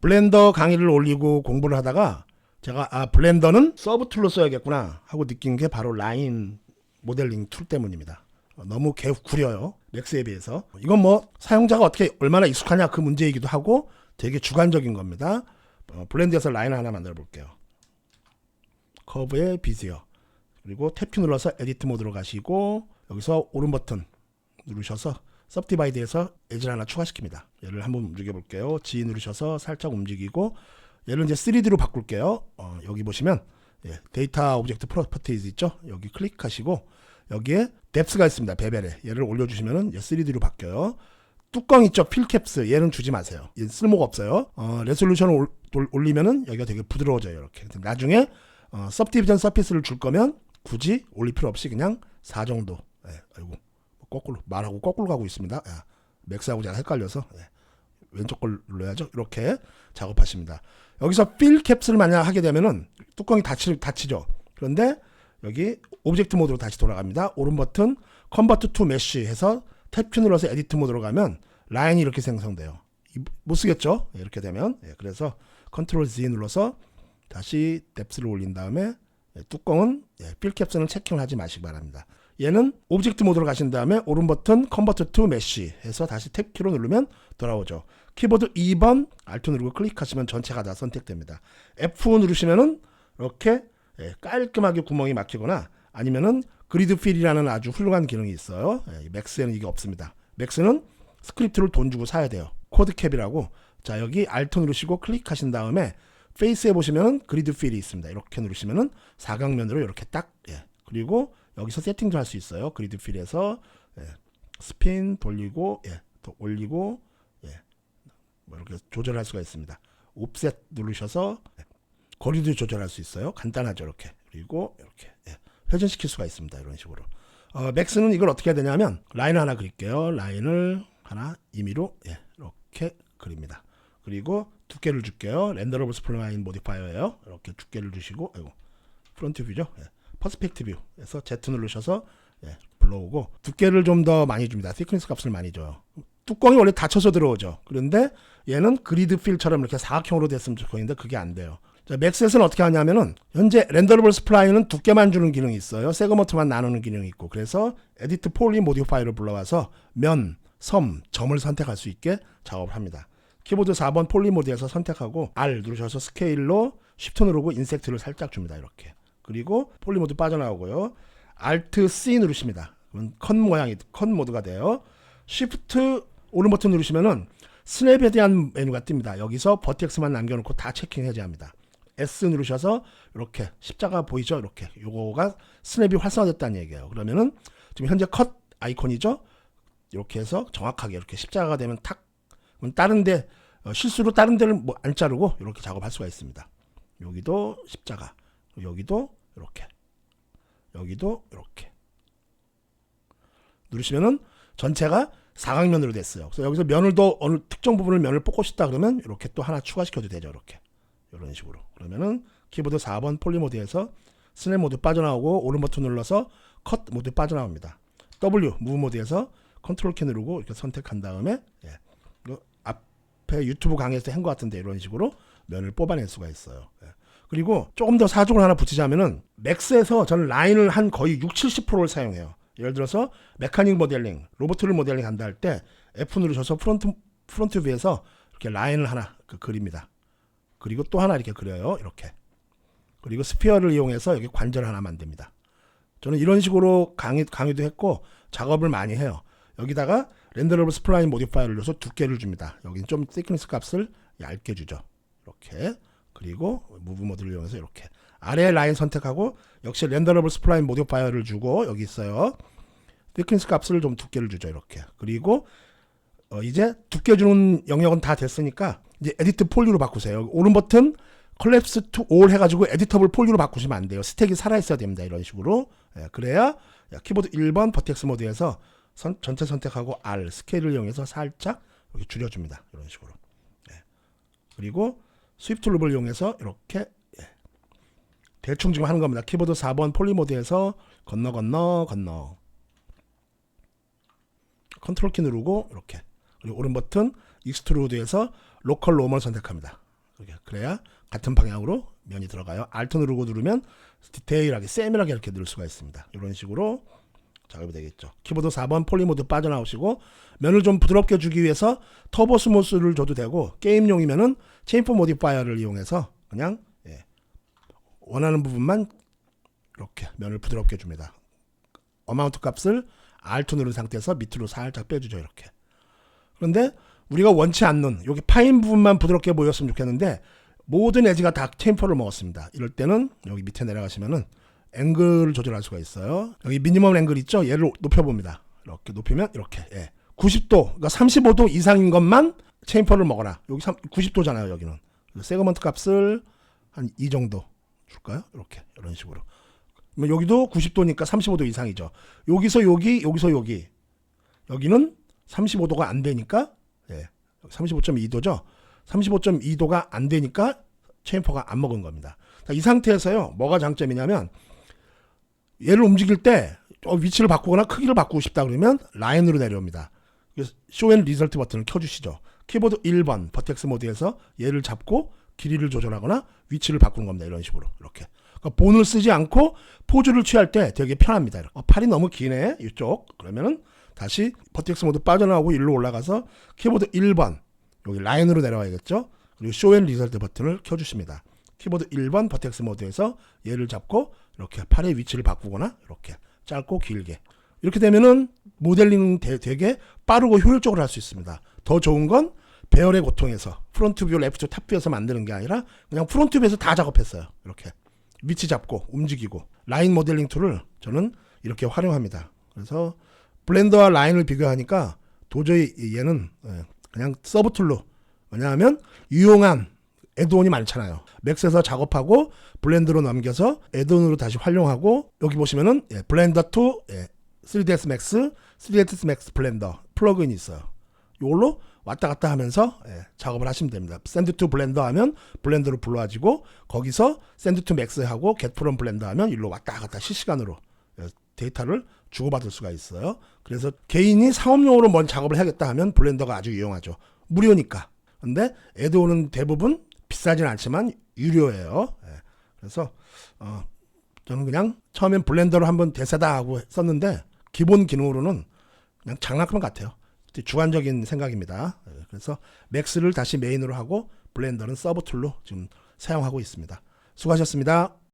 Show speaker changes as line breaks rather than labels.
블렌더 강의를 올리고 공부를 하다가 제가 아 블렌더는 서브 툴로 써야겠구나 하고 느낀 게 바로 라인 모델링 툴 때문입니다. 어, 너무 개 구려요. 맥스에 비해서. 이건 뭐 사용자가 어떻게 얼마나 익숙하냐 그 문제이기도 하고 되게 주관적인 겁니다. 어, 블렌드에서 라인 하나 만들어 볼게요. 커브에 비즈요. 그리고 탭키 눌러서 에디트 모드로 가시고 여기서 오른 버튼 누르셔서 서브디바이드에서 에지를 하나 추가시킵니다. 얘를 한번 움직여 볼게요. G 누르셔서 살짝 움직이고 얘를 이제 3D로 바꿀게요. 어, 여기 보시면 예, 데이터 오브젝트 프로퍼티즈 있죠? 여기 클릭하시고 여기에 뎁스가 있습니다. 베벨에 얘를 올려주시면은 얘 3D로 바뀌어요. 뚜껑 있죠? 필캡스 얘는 주지 마세요. 얘 쓸모가 없어요. 어, 레솔루션을 올, 올- 올리면은 여기가 되게 부드러워져요. 이렇게. 나중에 어, 서브디비전 서피스를 줄 거면 굳이 올릴 필요 없이 그냥 4 정도. 예, 아이고 거꾸로 말하고 거꾸로 가고 있습니다. 야, 맥스하고 제가 헷갈려서 예, 왼쪽 걸 눌러야죠. 이렇게 작업하십니다. 여기서 필 캡스를 만약 하게 되면은 뚜껑이 닫히, 닫히죠. 그런데 여기 오브젝트 모드로 다시 돌아갑니다. 오른 버튼 컨버트 투 메쉬 해서 탭키 눌러서 에디트 모드로 가면 라인이 이렇게 생성돼요. 이- 못 쓰겠죠? 예, 이렇게 되면 예, 그래서 컨트롤 Z 눌러서 다시 뎁스를 올린 다음에 예, 뚜껑은 예, 필 캡스는 체킹을 하지 마시기 바랍니다. 얘는 오브젝트 모드로 가신 다음에 오른 버튼 컨버트 투 메쉬 해서 다시 탭키로 누르면 돌아오죠. 키보드 2번 알트 누르고 클릭하시면 전체가 다 선택됩니다. F 누르시면은 이렇게 예, 깔끔하게 구멍이 막히거나 아니면은 그리드 필이라는 아주 훌륭한 기능이 있어요. 예, 이 맥스에는 이게 없습니다. 맥스는 스크립트를 돈 주고 사야 돼요. 코드캡이라고. 자 여기 알트 누르시고 클릭하신 다음에 페이스에 보시면은 그리드 필이 있습니다. 이렇게 누르시면은 사각면으로 이렇게 딱 예. 그리고 여기서 세팅도 할 수 있어요. 그리드 필에서 예. 스핀 돌리고 예. 또 올리고 예. 뭐 이렇게 조절할 수가 있습니다. 옵셋 누르셔서 예. 거리도 조절할 수 있어요. 간단하죠, 이렇게. 그리고 이렇게 예. 회전시킬 수가 있습니다. 이런 식으로. 어, 맥스는 이걸 어떻게 해야 되냐면 라인 하나 그릴게요. 라인을 하나 임의로 예. 이렇게 그립니다. 그리고 두께를 줄게요. 렌더러블 스플라인 모디파이어예요. 이렇게 두께를 주시고 아이고. 프론트 뷰죠. 예. 퍼스펙트 뷰에서 Z 누르셔서 예, 불러오고 두께를 좀 더 많이 줍니다. 티크니스 값을 많이 줘요. 뚜껑이 원래 닫혀서 들어오죠. 그런데 얘는 그리드 필처럼 이렇게 사각형으로 됐으면 좋겠는데 그게 안 돼요. 자, 맥스에서는 어떻게 하냐면은 현재 렌더러블 스플라인은 두께만 주는 기능이 있어요. 세그먼트만 나누는 기능이 있고 그래서 에디트 폴리 모디파이를 불러와서 면, 섬, 점을 선택할 수 있게 작업을 합니다. 키보드 4번 폴리 모드에서 선택하고 R 누르셔서 스케일로 쉬프트 누르고 인섹트를 살짝 줍니다. 이렇게. 그리고 폴리 모드 빠져나오고요. Alt C 누르십니다. 그러면 컷 모양이 컷 모드가 돼요. 쉬프트 오른 버튼 누르시면은 스냅에 대한 메뉴가 뜹니다. 여기서 버텍스만 남겨놓고 다 체킹 해제합니다. S 누르셔서 이렇게 십자가 보이죠? 이렇게 요거가 스냅이 활성화됐다는 얘기예요. 그러면은 지금 현재 컷 아이콘이죠? 이렇게 해서 정확하게 이렇게 십자가가 되면 탁 그럼 다른데 어, 실수로 다른 데를 뭐 안 자르고 이렇게 작업할 수가 있습니다. 여기도 십자가, 여기도 이렇게, 여기도 이렇게 누르시면은 전체가 사각면으로 됐어요. 그래서 여기서 면을 더 어느 특정 부분을 면을 뽑고 싶다 그러면 이렇게 또 하나 추가시켜도 되죠. 이렇게 이런 식으로 그러면은 키보드 4번 폴리 모드에서 스냅 모드 빠져나오고 오른 버튼 눌러서 컷 모드 빠져나옵니다. W 무브 모드에서 컨트롤 키 누르고 이렇게 선택한 다음에 예. 이거 앞에 유튜브 강의에서 한 것 같은데 이런 식으로 면을 뽑아낼 수가 있어요. 예. 그리고 조금 더 사족을 하나 붙이자면은 맥스에서 저는 라인을 한 거의 6, 70%를 사용해요. 예를 들어서 메카닉 모델링, 로보트를 모델링 한다 할 때 F 누르셔서 프론트 프론트 뷰에서 이렇게 라인을 하나 그 그립니다. 그리고 또 하나 이렇게 그려요. 이렇게. 그리고 스피어를 이용해서 여기 관절 하나 만듭니다. 저는 이런 식으로 강의, 강의도 했고 작업을 많이 해요. 여기다가 렌더러블 스플라인 모디파이어를 넣어서 두께를 줍니다. 여기는 좀 thickness 값을 얇게 주죠. 이렇게. 그리고 무브 모드를 이용해서 이렇게. 아래 라인 선택하고 역시 렌더러블 스플라인 모디파이어를 주고 여기 있어요. thickness 값을 좀 두께를 주죠. 이렇게. 그리고 어, 이제 두께 주는 영역은 다 됐으니까 이제 에디트 폴리로 바꾸세요. 오른 버튼 컬랩스 투 올 해가지고 에디터블 폴리로 바꾸시면 안 돼요. 스택이 살아있어야 됩니다. 이런 식으로. 예, 그래야 야, 키보드 1번 버텍스 모드에서 선- 전체 선택하고 R 스케일을 이용해서 살짝 이렇게 줄여줍니다. 이런 식으로. 예. 그리고 스위프트 룹을 이용해서 이렇게 예. 대충 지금 하는 겁니다. 키보드 4번 폴리 모드에서 건너 건너 건너 컨트롤 키 누르고 이렇게 그리고 오른 버튼 익스트루드에서 로컬 롬을 선택합니다. 그래야 같은 방향으로 면이 들어가요. Alt 누르고 누르면 디테일하게 세밀하게 이렇게 넣을 수가 있습니다. 이런 식으로 작업이 되겠죠. 키보드 4번 폴리모드 빠져나오시고 면을 좀 부드럽게 주기 위해서 터보 스무스를 줘도 되고 게임용이면은 체인포 모디파이어를 이용해서 그냥 예, 원하는 부분만 이렇게 면을 부드럽게 줍니다. 어마운트 값을 Alt 누른 상태에서 밑으로 살짝 빼주죠 이렇게. 그런데 우리가 원치 않는 여기 파인 부분만 부드럽게 보였으면 좋겠는데 모든 에지가 다 템포를 먹었습니다. 이럴 때는 여기 밑에 내려가시면은 앵글을 조절할 수가 있어요. 여기 미니멈 앵글 있죠? 얘를 높여봅니다. 이렇게 높이면 이렇게 예. 90도, 그러니까 35도 이상인 것만 체인퍼를 먹어라. 여기 3, 90도잖아요. 여기는 세그먼트 값을 한 이 정도 줄까요? 이렇게 이런 식으로. 여기도 90도니까 35도 이상이죠. 여기서 여기, 여기서 여기. 여기는 35도가 안 되니까 예. 35.2도죠. 35.2도가 안 되니까 체인퍼가 안 먹은 겁니다. 자, 이 상태에서요. 뭐가 장점이냐면 얘를 움직일 때 어, 위치를 바꾸거나 크기를 바꾸고 싶다 그러면 라인으로 내려옵니다. 쇼앤 리설트 버튼을 켜주시죠. 키보드 1번 버텍스 모드에서 얘를 잡고 길이를 조절하거나 위치를 바꾸는 겁니다. 이런 식으로 이렇게. 그러니까 본을 쓰지 않고 포즈를 취할 때 되게 편합니다. 어, 팔이 너무 기네 이쪽 그러면은 다시 버텍스 모드 빠져나오고 일로 올라가서 키보드 1번 여기 라인으로 내려와야겠죠. 그리고 쇼앤 리설트 버튼을 켜주십니다. 키보드 1번 버텍스 모드에서 얘를 잡고 이렇게 팔의 위치를 바꾸거나 이렇게 짧고 길게 이렇게 되면은 모델링 되, 되게 빠르고 효율적으로 할 수 있습니다. 더 좋은 건 배열의 고통에서 프론트 뷰, 레프트 탑 뷰에서 만드는 게 아니라 그냥 프론트 뷰에서 다 작업했어요. 이렇게 위치 잡고 움직이고 라인 모델링 툴을 저는 이렇게 활용합니다. 그래서 블렌더와 라인을 비교하니까 도저히 얘는 예, 그냥 서브 툴로 왜냐하면 유용한 애드온이 많잖아요. 맥스에서 작업하고 블렌드로 넘겨서 애드온으로 다시 활용하고 여기 보시면은 예, 블렌더 2 예, 3ds max, 3ds max 블렌더 플러그인이 있어요. 이걸로 왔다 갔다 하면서 예, 작업을 하시면 됩니다. 샌드 투 블렌더 하면 블렌더로 불러가지고 거기서 샌드 투 맥스 하고 겟 프롬 블렌더 하면 일로 왔다 갔다 실시간으로 예, 데이터를 주고받을 수가 있어요. 그래서 개인이 상업용으로 뭔 작업을 해야겠다 하면 블렌더가 아주 유용하죠. 무료니까. 근데 애드온은 대부분 비싸진 않지만 유료예요. 예. 그래서 어, 저는 그냥 처음엔 블렌더로 한번 대세다 하고 썼는데 기본 기능으로는 그냥 장난감 같아요. 주관적인 생각입니다. 예, 그래서 맥스를 다시 메인으로 하고 블렌더는 서브 툴로 지금 사용하고 있습니다. 수고하셨습니다.